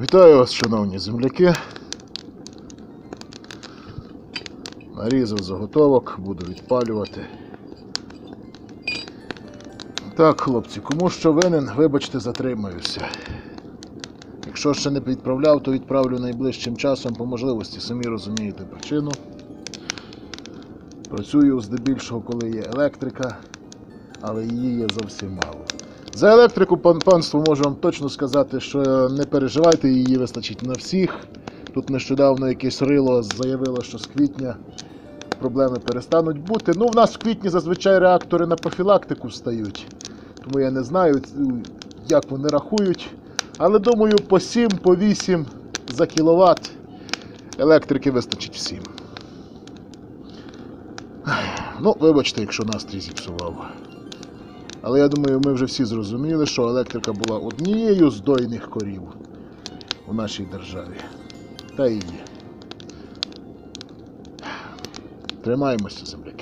Вітаю вас, шановні земляки. Нарізав заготовок, буду відпалювати. Так, хлопці, кому що винен, вибачте, затримаюся. Якщо ще не відправляв, то відправлю найближчим часом по можливості, самі розумієте причину. Працюю здебільшого, коли є електрика, але її є зовсім мало. За електрику, пан, панство, можу вам точно сказати, що не переживайте, її вистачить на всіх. Тут нещодавно якесь рило заявило, що з квітня проблеми перестануть бути. Ну, в нас в квітні зазвичай реактори на профілактику встають. Тому я не знаю, як вони рахують. Але думаю, по 7, по 8 за кіловат електрики вистачить всім. Ну, вибачте, якщо настрій зіпсував. Але я думаю, ми вже всі зрозуміли, що електрика була однією з дойних корів у нашій державі. Та і є. Тримаємося, земляки.